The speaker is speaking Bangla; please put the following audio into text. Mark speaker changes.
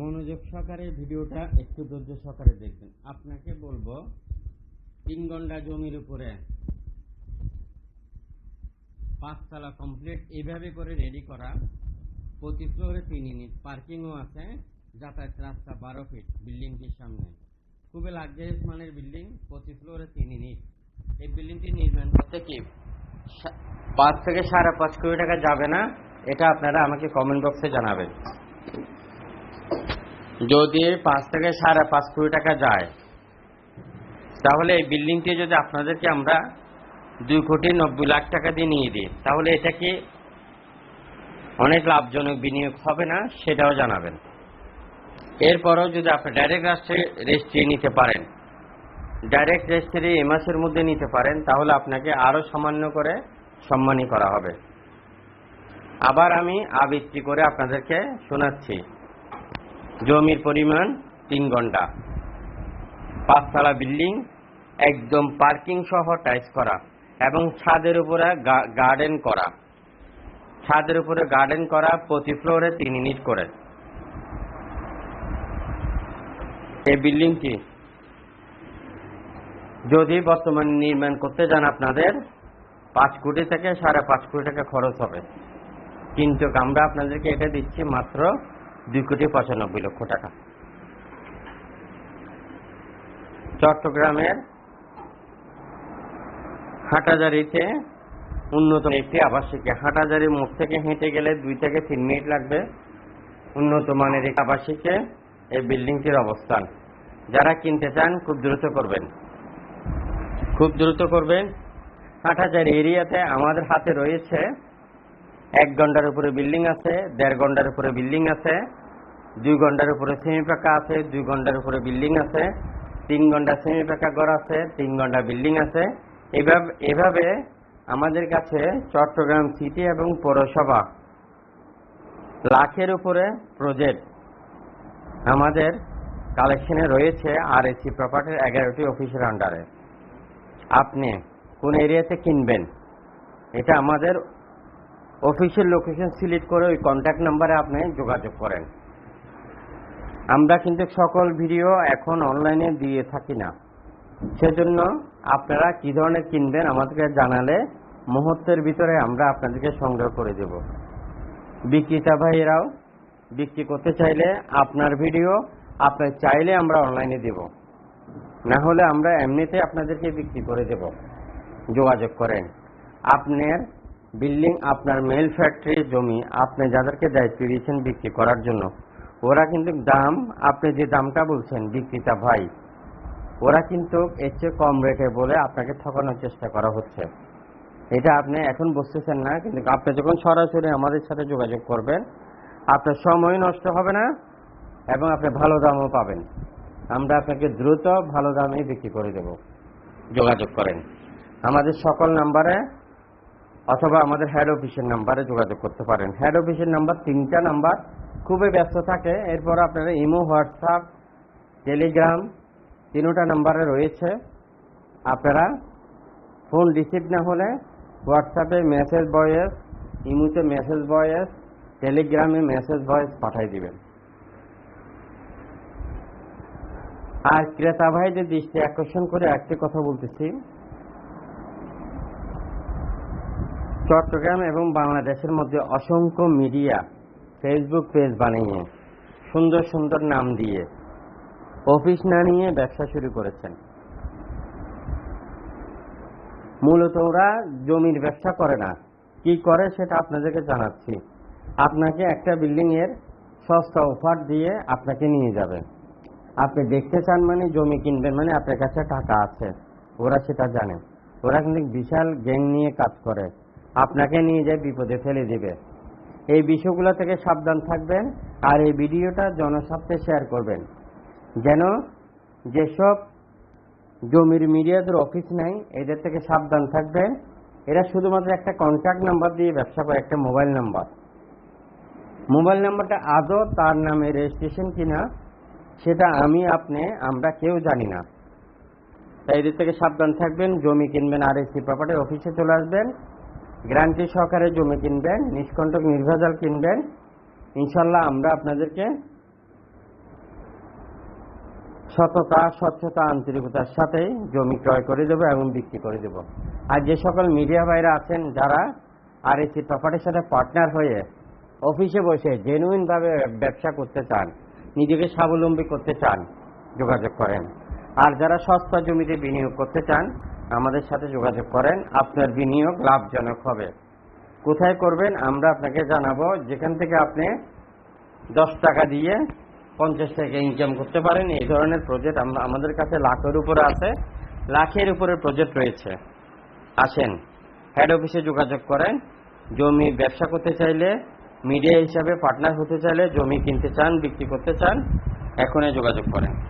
Speaker 1: মনোযোগ সহকারে ভিডিওটা একটু ধৈর্য সহকারে দেখবেন। আপনাকে বলব, তিন ঘণ্টা জমির উপরে পাঁচতলা কমপ্লিট এইভাবে করে রেডি করা। প্রতি ফ্লোরে তিন ইউনিট পার্কিংও আছে। যাতায়াত রাস্তা বারো ফিট বিল্ডিংটির সামনে। খুবই লাক্সারিয়াস মানের বিল্ডিং প্রতি ফ্লোরে তিন ইউনিট এই বিল্ডিংটি নির্মাণ করতে কি পাঁচ থেকে সাড়ে পাঁচ কোটি টাকা যাবে না? এটা আপনারা আমাকে কমেন্ট বক্সে জানাবেন। যদি পাঁচ থেকে সাড়ে পাঁচ কোটি টাকা যায়, তাহলে এই বিল্ডিংটি যদি আপনাদেরকে আমরা দুই কোটি নব্বই লাখ টাকা দিয়ে নিয়ে দিই, তাহলে এটা কি অনেক লাভজনক বিনিয়োগ হবে না? সেটাও জানাবেন। এরপরও যদি আপনি ডাইরেক্ট রাষ্ট্রে রেজিস্ট্রি নিতে পারেন ডাইরেক্ট রেজিস্ট্রি এ মাসের মধ্যে নিতে পারেন, তাহলে আপনাকে আরও সামান্য করে সম্মানী করা হবে। আবার আমি আবৃত্তি করে আপনাদেরকে শোনাচ্ছি। জমির পরিমাণ তিন ঘণ্টা। পাঁচতলা বিল্ডিং, একদম পার্কিং সহ টাইস করা এবং ছাদের উপরে গার্ডেন করা। ছাদের উপরে গার্ডেন করা প্রতি ফ্লোরে তিন ইউনিট করে। এই বিল্ডিংটি যদি বর্তমানে নির্মাণ করতে যান আপনাদের, পাঁচ কোটি থেকে সাড়ে পাঁচ কোটি টাকা খরচ হবে। কিন্তু আমরা আপনাদেরকে এটা দিচ্ছি মাত্র দুই কোটি পঁচানব্বই লক্ষ টাকা। চট্টগ্রামের হাটাজারিতে উন্নত একটি আবাসিকে, হাটাজারি মুখ থেকে হেঁটে গেলে দুই থেকে তিন মিনিট লাগবে। উন্নত মানের একটি আবাসিকে এই বিল্ডিংটির অবস্থান। যারা কিনতে চান, খুব দ্রুত করবেন। খুব দ্রুত করবেন। হাটাজারি এরিয়াতে আমাদের হাতে রয়েছে এক ঘণ্টার উপরে বিল্ডিং আছে, দেড় ঘণ্টার উপরে বিল্ডিং আছে। দুই ঘণ্টার উপরে সেমি পাকা আছে, দুই ঘণ্টার উপরে বিল্ডিং আছে, তিন ঘণ্টা সেমি পাকা ঘর আছে, তিন ঘণ্টা বিল্ডিং আছে। এভাবে এভাবে আমাদের কাছে চট্টগ্রাম সিটি এবং পৌরসভা লাখের উপরে প্রজেক্ট আমাদের কালেকশনে রয়েছে আর এসি প্রপার্টির এগারোটি অফিসের আন্ডারে আপনি কোন এরিয়াতে কিনবেন, এটা আমাদের অফিসের লোকেশন সিলেক্ট করে ওই কন্ট্যাক্ট নাম্বারে আপনি যোগাযোগ করেন। আমরা কিন্তু সকল ভিডিও এখন অনলাইনে দিয়ে থাকি না। সেজন্য আপনারা কি ধরনের কিনবেন আমাদেরকে জানালে মুহূর্তের ভিতরে আমরা আপনাদেরকে সংগ্রহ করে দেব। বিক্রেতা ভাইয়েরাও বিক্রি করতে চাইলে আপনার ভিডিও আপনি চাইলে আমরা অনলাইনে দেব। না হলে আমরা এমনিতে আপনাদেরকে বিক্রি করে দেব। যোগাযোগ করেন। আপনার বিল্ডিং আপনার মেল ফ্যাক্টরি জমি আপনি যাদেরকে দায়িত্ব দিয়েছেন বিক্রি করার জন্য। ওরা কিন্তু দাম, আপনি যে দামটা বলছেন, বিক্রেতা ভাই, ওরা কিন্তু এর চেয়ে কম রেটে বলে আপনাকে ঠকানোর চেষ্টা করা হচ্ছে। এটা আপনি এখন বুঝতেছেন না, কিন্তু আপনি যখন সরাসরি আমাদের সাথে যোগাযোগ করবেন, আপনার সময় নষ্ট হবে না এবং আপনি ভালো দামও পাবেন। আমরা আপনাকে দ্রুত ভালো দামে বিক্রি করে দেব। যোগাযোগ করেন। আমাদের সকল নাম্বারে অথবা আমাদের হেড অফিসের নাম্বারে যোগাযোগ করতে পারেন। হেড অফিসের নাম্বার তিনটা নাম্বার। খুবই ব্যস্ত থাকে। এরপর আপনারা ইমো, হোয়াটসঅ্যাপ, টেলিগ্রাম তিনোটা নাম্বারে রয়েছে। আপনারা ফোন রিসিভ না হলে হোয়াটসঅ্যাপে মেসেজ ভয়েস, ইমোতে মেসেজ ভয়েস, টেলিগ্রামে মেসেজ ভয়েস পাঠাই দিবেন। আর ক্রেতা ভাইদের দৃষ্টি আকর্ষণ করে একটি কথা বলতেছি। চট্টগ্রাম এবং বাংলাদেশের মধ্যে অসংখ্য মিডিয়া ফেসবুক পেজ বানিয়ে, সুন্দর সুন্দর নাম দিয়ে অফিস না নিয়ে ব্যবসা শুরু করেছেন। মূলত ওরা জমির ব্যবসা করে না। কি করে সেটা আপনাদেরকে জানাচ্ছি। আপনাকে একটা বিল্ডিং এর সস্তা অফার দিয়ে আপনাকে নিয়ে যাবে। আপনি দেখতে চান মানে জমি কিনবেন মানে আপনার কাছে টাকা আছে। ওরা সেটা জানে। ওরা কিন্তু বিশাল গ্যাং নিয়ে কাজ করে। আপনাকে নিয়ে যায় বিপদে ফেলে দিবে। এই বিষয়গুলো থেকে সাবধান থাকবেন আর এই ভিডিওটা জনস্বার্থে শেয়ার করবেন। যেন যেসব জমির মিডিয়াদের অফিস নাই, এদের থেকে সাবধান থাকবেন। এরা শুধুমাত্র একটা কন্ট্যাক্ট নাম্বার দিয়ে ব্যবসা করে, একটা মোবাইল নাম্বার মোবাইল নাম্বারটা আদৌ তার নামে রেজিস্ট্রেশন কিনা, সেটা আমি, আপনি, আমরা কেউ জানি না। তাই এদের থেকে সাবধান থাকবেন, জমি কিনবেন আর এসি প্রপার্টি অফিসে চলে আসবেন। গ্যারান্টি সহকারে জমি কিনবেন, নিষ্কণ্টক নির্ভেজাল কিনবেন। ইনশাল্লাহ আমরা আপনাদেরকে সততা, স্বচ্ছতা, আন্তরিকতার সাথে জমি ক্রয় করে দেবো এবং বিক্রি করে দেব। আর যে সকল মিডিয়া ভাইরা আছেন, যারা আর এসি প্রপার্টির সাথে পার্টনার হয়ে অফিসে বসে জেনুইন ভাবে ব্যবসা করতে চান, নিজেকে স্বাবলম্বী করতে চান, যোগাযোগ করেন। আর যারা সস্তা জমিতে বিনিয়োগ করতে চান আমাদের সাথে যোগাযোগ করেন। আপনার বিনিয়োগ লাভজনক হবে। কোথায় করবেন আমরা আপনাকে জানাব। যেখান থেকে আপনি দশ টাকা দিয়ে পঞ্চাশ টাকা ইনকাম করতে পারেন, এই ধরনের প্রজেক্ট আমরা আমাদের কাছে লাখের উপরে আছে। লাখের উপরে প্রজেক্ট রয়েছে। আসেন হেড অফিসে যোগাযোগ করেন। জমি ব্যবসা করতে চাইলে মিডিয়া হিসাবে পার্টনার হতে চাইলে জমি কিনতে চান, বিক্রি করতে চান, এখনই যোগাযোগ করেন।